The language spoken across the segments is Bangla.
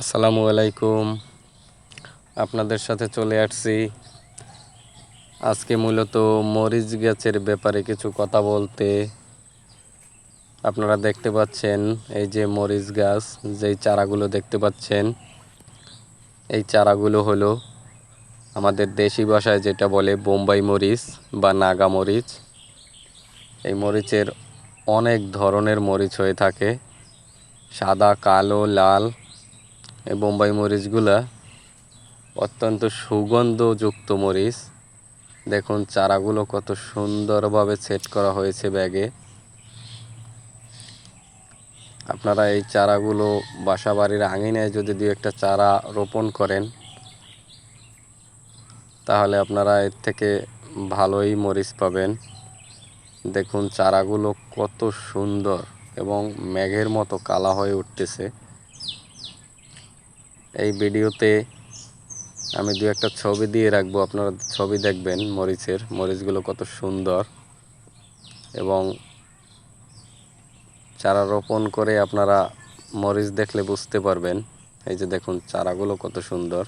আসসালামু আলাইকুম। আপনাদের সাথে চলে আসছি। আজকে মূলত মরিচ গাছের ব্যাপারে কিছু কথা বলতে। আপনারা দেখতে পাচ্ছেন এই যে মরিচ গাছ, যেই চারাগুলো দেখতে পাচ্ছেন। এই চারাগুলো হলো আমাদের দেশি ভাষায় যেটা বলে বোম্বাই মরিচ বা নাগা মরিচ। এই মরিচের অনেক ধরনের মরিচ হয়ে থাকে। সাদা, কালো, লাল এই বোম্বাই মরিচগুলা অত্যন্ত সুগন্ধযুক্ত মরিচ। দেখুন, চারাগুলো কত সুন্দরভাবে সেট করা হয়েছে ব্যাগে। আপনারা এই চারাগুলো বাসা বাড়ির আঙিনায় যদি দু একটা চারা রোপণ করেন, তাহলে আপনারা এর থেকে ভালোই মরিচ পাবেন। দেখুন, চারাগুলো কত সুন্দর এবং মেঘের মতো কালা হয়ে উঠতেছে। এই ভিডিওতে আমি দু একটা ছবি দিয়ে রাখব। আপনারা ছবি দেখবেন মরিচের। মরিচগুলো কত সুন্দর। এবং চারা রোপণ করে আপনারা মরিচ দেখলে বুঝতে পারবেন। এই যে দেখুন, চারাগুলো কত সুন্দর।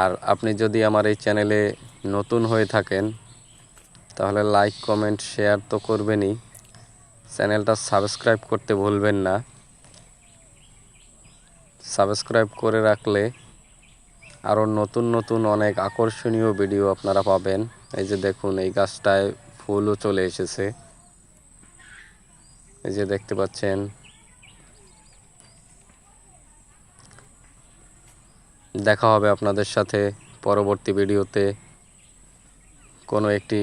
আর আপনি যদি আমার এই চ্যানেলে নতুন হয়ে থাকেন, তাহলে লাইক, কমেন্ট, শেয়ার তো করবেনই। চ্যানেলটা সাবস্ক্রাইব করতে ভুলবেন না। সাবস্ক্রাইব করে রাখলে আরও নতুন নতুন অনেক আকর্ষণীয় ভিডিও আপনারা পাবেন। এই যে দেখুন, এই গাছটায় ফুলও চলে এসেছে। এই যে দেখতে পাচ্ছেন। দেখা হবে আপনাদের সাথে পরবর্তী ভিডিওতে কোনো একটি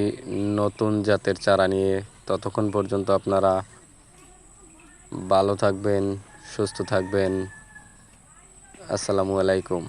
নতুন জাতের চারা নিয়ে। ততক্ষণ পর্যন্ত আপনারা ভালো থাকবেন সুস্থ থাকবেন। আসসালামু আলাইকুম।